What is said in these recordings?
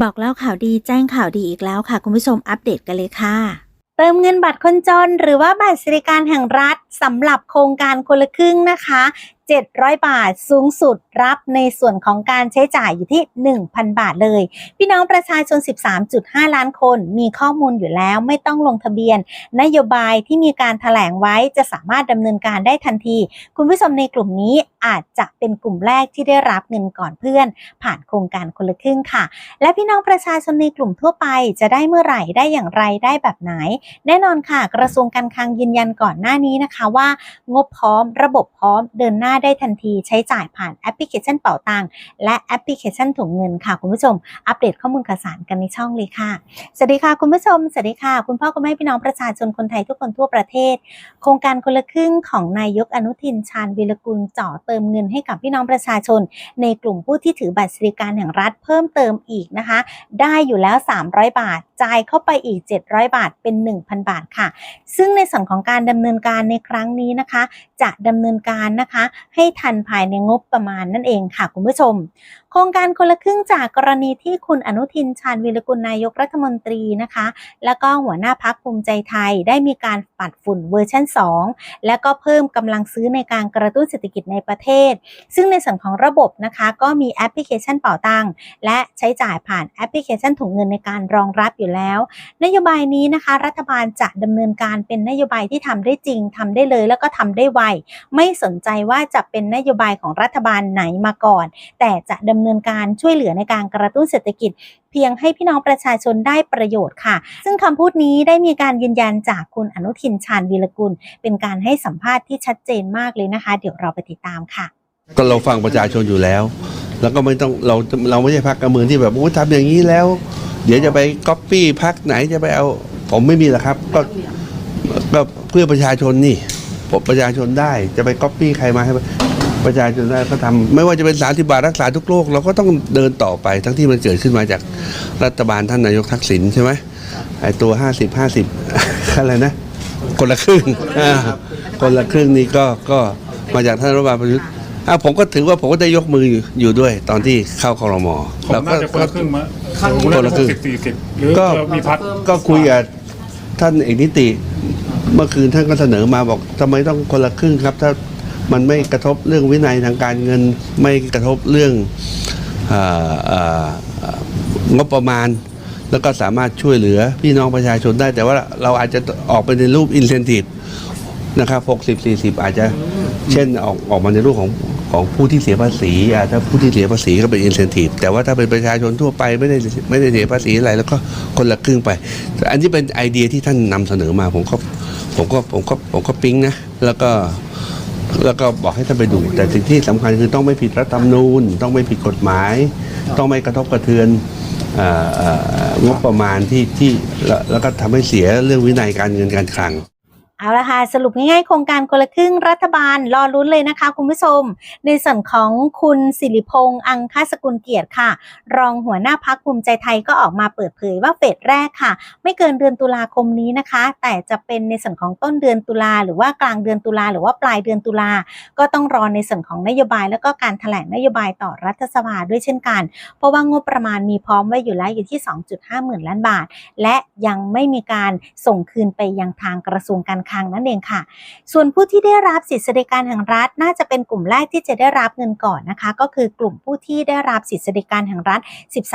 บอกเล่าข่าวดีแจ้งข่าวดีอีกแล้วค่ะ คุณผู้ชมอัปเดตกันเลยค่ะ เติมเงินบัตรคนจน หรือว่าบัตรสวัสดิการแห่งรัฐสำหรับโครงการคนละครึ่งนะคะ 700 บาท สูงสุดรับในส่วนของการใช้จ่ายอยู่ที่ 1,000 บาทเลย พี่น้องประชาชน 13.5 ล้านคนมีข้อมูลอยู่แล้วไม่ต้องลงทะเบียน นโยบายที่มีการถแถลงไว้จะสามารถดำเนินการได้ทันที คุณผู้ชมในกลุ่มนี้อาจจะเป็นกลุ่มแรกที่ได้รับเงินก่อนเพื่อน ผ่านโครงการคนละครึ่งค่ะ และพี่น้องประชาชนในกลุ่มทั่วไป จะได้เมื่อไหร่ได้อย่างไรได้แบบไหน แน่นอนค่ะ กระทรวงการคลังยืนยันก่อนหน้านี้นะคะว่า งบพร้อมระบบพร้อมเดินหน้าได้ทันทีใช้จ่ายผ่านแอปพลิเคชันเป๋าตังและแอปพลิเคชันถุงเงินค่ะคุณผู้ชม อัปเดตข้อมูลข่าวสารกันในช่องเลยค่ะ สวัสดีค่ะคุณผู้ชม สวัสดีค่ะ คุณพ่อคุณแม่พี่น้องประชาชนคนไทยทุกคนทั่วประเทศ โครงการคนละครึ่งของนายกอนุทินชาญวิรกุลเจ่อเติมเงินให้กับพี่น้องประชาชน ในกลุ่มผู้ที่ถือบัตรสวัสดิการแห่งรัฐเพิ่มเติมอีกนะคะ ได้อยู่แล้ว 300 บาท จ่ายเข้าไปอีก 700 บาทเป็น 1,000 บาทค่ะ ซึ่งในส่วนของการดำเนินการในครั้งนี้นะคะ จะดำเนินการนะคะ ให้ทันภายในงบประมาณนั่นเองค่ะคุณผู้ชม ครงการคนละครึ่งจากกรณีที่คุณอนุทินชาญวิรกุลนายกรัฐมนตรีนะคะ แล้วก็หัวหน้าพักภูมิใจไทยได้มีการปัดฝุ่นเวอร์ชัน2 แล้วก็เพิ่มกำลังซื้อในการกระตุ้นเศรษฐกิจในประเทศ ซึ่งในส่วนของระบบนะคะก็มีแอปพลิเคชันเป่าตังค์และใช้จ่ายผ่านแอปพลิเคชันถุงเงินในการรองรับอยู่แล้ว นโยบายนี้นะคะ รัฐบาลจะดำเนินการเป็นนโยบายที่ทำได้จริงทำได้เลยแล้วก็ทำได้ไวไม่สนใจว่าจะเป็นนโยบายของรัฐบาลไหนมาก่อน แต่จะดำเนินเงินการช่วยเหลือในการกระตุ้นเศรษฐกิจ เพียงให้พี่น้องประชาชนได้ประโยชน์ค่ะ ซึ่งคำพูดนี้ได้มีการยืนยันจากคุณอนุทินชาญวีรกุล เป็นการให้สัมภาษณ์ที่ชัดเจนมากเลยนะคะ เดี๋ยวเราไปติดตามค่ะ ก็เราฟังประชาชนอยู่แล้ว แล้วก็ไม่ต้องเราเราไม่ใช่พักการเมืองที่แบบโอ้ทำอย่างนี้แล้ว เดี๋ยวจะไปก๊อปปี้พักไหนจะไปเอาผมไม่มีหรอกครับก็ก็เพื่อประชาชนนี่ผมประชาชนได้จะไปก๊อปปี้ใครมาให้ ประชาชนได้ก็ทำไม่ว่าจะเป็นสาธิบาทรักษาทุกโรคเราก็ต้องเดินต่อไปทั้งที่มันเกิดขึ้นมาจากรัฐบาลท่านนายกทักษิณใช่ไหมไอ้ตัวห้าสิบห้าสิบอะไรนะ คนละครึ่งอ่าคนละครึ่งนี่ก็ก็มาจากท่านรัฐบาลประยุทธ์อะผมก็ถือว่าผมก็ได้ยกมืออยู่อยู่ด้วยตอนที่เข้าคอรมอผมน่าจะคนละครึ่งมั้ยคนละครึ่งสิบสี่สิบหรือก็มีพักก็คุยกับท่านเอกนิติ เมื่อคืนท่านก็เสนอมาบอกทำไมต้องคนละครึ่งครับถ้า มันไม่กระทบเรื่องวินัยทางการเงิน ไม่กระทบเรื่องเอ่อเอ่อเอ่องบประมาณ แล้วก็สามารถช่วยเหลือพี่น้องประชาชนได้ แต่ว่าเราอาจจะออกไปในรูปอินเซนティブนะครับ60 40 อาจจะเช่นออกออกมาในรูปของของผู้ที่เสียภาษีอ่ะถ้าผู้ที่เสียภาษีก็เป็นอินเซนティブแต่ว่าถ้าเป็นประชาชนทั่วไปไม่ได้ไม่ได้เสียภาษีอะไร แล้วก็คนละครึ่งไป อันนี้เป็นไอเดียที่ท่านนำเสนอมา ผมก็ผมก็ผมก็ผมก็ปิ๊งนะ แล้วก็ แล้วก็บอกให้ท่านไปดู แต่สิ่งที่สำคัญคือต้องไม่ผิดรัฐธรรมนูญ ต้องไม่ผิดกฎหมาย ต้องไม่กระทบกระเทือนงบประมาณที่ที่แล้วแล้วก็ทำให้เสียเรื่องวินัยการเงินการคลัง เอาละค่ะ สรุปง่ายๆ โครงการคนละครึ่งรัฐบาลรอลุ้นเลยนะคะคุณผู้ชม ในส่วนของคุณสิริพงษ์อังคาสกุลเกียรติค่ะ รองหัวหน้าพักภูมิใจไทยก็ออกมาเปิดเผยว่าเฟสแรกค่ะ ไม่เกินเดือนตุลาคมนี้นะคะ แต่จะเป็นในส่วนของต้นเดือนตุลาหรือว่ากลางเดือนตุลาหรือว่าปลายเดือนตุลาก็ต้องรอในส่วนของนโยบาย แล้วก็การแถลงนโยบายต่อรัฐสภาด้วยเช่นกัน เพราะว่างบประมาณมีพร้อมไว้อยู่แล้วอยู่ที่ 2.5 หมื่นล้านบาท และยังไม่มีการส่งคืนไปยังทางกระทรวงการคลังนั่นเองค่ะ ส่วนผู้ที่ได้รับสิทธิสวัสดิการแห่งรัฐ น่าจะเป็นกลุ่มแรกที่จะได้รับเงินก่อนนะคะ ก็คือกลุ่มผู้ที่ได้รับสิทธิสวัสดิการแห่งรัฐ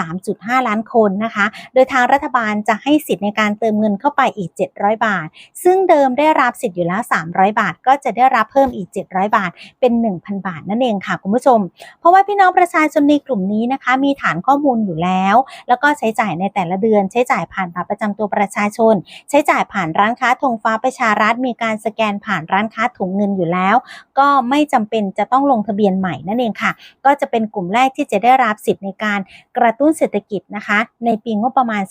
13.5 ล้านคนนะคะ โดยทางรัฐบาลจะให้สิทธิ์ในการเติมเงินเข้าไปอีก 700 บาท ซึ่งเดิมได้รับสิทธิ์อยู่แล้ว 300 บาท ก็จะได้รับเพิ่มอีก 700 บาท เป็น 1,000 บาทนั่นเองค่ะคุณผู้ชม เพราะว่าพี่น้องประชาชนในกลุ่มนี้นะคะ มีฐานข้อมูลอยู่แล้ว แล้วก็ใช้จ่ายในแต่ละเดือน ใช้จ่ายผ่านบัตรประจำตัวประชาชน ใช้จ่ายผ่านร้านค้าธงฟ้าประชารัฐมีการสแกนผ่านร้านค้าถุงเงินอยู่แล้ว ก็ไม่จำเป็นจะต้องลงทะเบียนใหม่นั่นเองค่ะ ก็จะเป็นกลุ่มแรกที่จะได้รับสิทธิ์ในการกระตุ้นเศรษฐกิจนะคะ ในปีงบประมาณ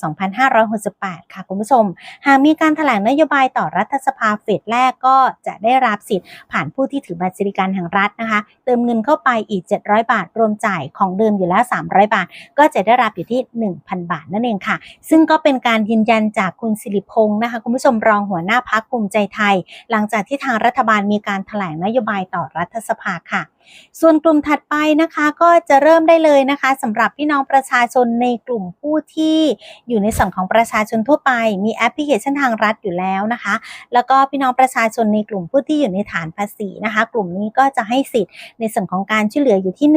2568 ค่ะคุณผู้ชม หากมีการแถลงนโยบายต่อรัฐสภาเฟสแรกก็จะได้รับสิทธิ์ผ่านผู้ที่ถือบัตรสวัสดิการแห่งรัฐนะคะ เติมเงินเข้าไปอีก 700 บาท รวมจ่ายของเดิมอยู่แล้ว 300 บาท ก็จะได้รับอยู่ที่ 1,000 บาทนั่นเองค่ะ ซึ่งก็เป็นการยืนยันจากคุณสิริพงษ์นะคะ คุณผู้ชมรองหัวหน้าพักภูมิใจไทย หลังจากที่ทางรัฐบาลมีการแถลงนโยบายต่อรัฐสภาค่ะส่วนกลุ่มถัดไปนะคะก็จะเริ่มได้เลยนะคะสำหรับพี่น้องประชาชนในกลุ่มผู้ที่อยู่ในส่วนของประชาชนทั่วไป มีแอปพลิเคชันทางรัฐอยู่แล้วนะคะ แล้วก็พี่น้องประชาชนในกลุ่มผู้ที่อยู่ในฐานภาษีนะคะ กลุ่มนี้ก็จะให้สิทธิ์ในส่วนของการช่วยเหลืออยู่ที่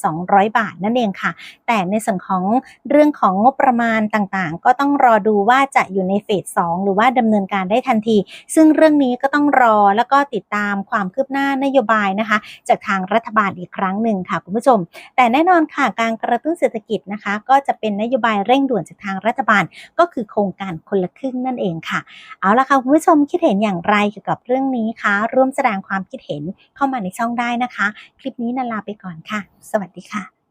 1,200 บาทนั่นเองค่ะ แต่ในส่วนของเรื่องของงบประมาณต่างๆ ก็ต้องรอดูว่าจะอยู่ในเฟส2หรือว่าดำเนินการได้ทันที ซึ่งเรื่องนี้ก็ต้องรอแล้วก็ติดตามความคืบหน้านโยบายนะคะ จากทางรัฐบาลอีกครั้งหนึ่งค่ะคุณผู้ชม แต่แน่นอนค่ะการกระตุ้นเศรษฐกิจนะคะ ก็จะเป็นนโยบายเร่งด่วนจากทางรัฐบาลก็คือโครงการคนละครึ่งนั่นเองค่ะ เอาละค่ะคุณผู้ชมคิดเห็นอย่างไรเกี่ยวกับเรื่องนี้คะร่วมแสดงความคิดเห็นเข้ามาในช่องได้นะคะ คลิปนี้นันลาไปก่อนค่ะ สวัสดีค่ะ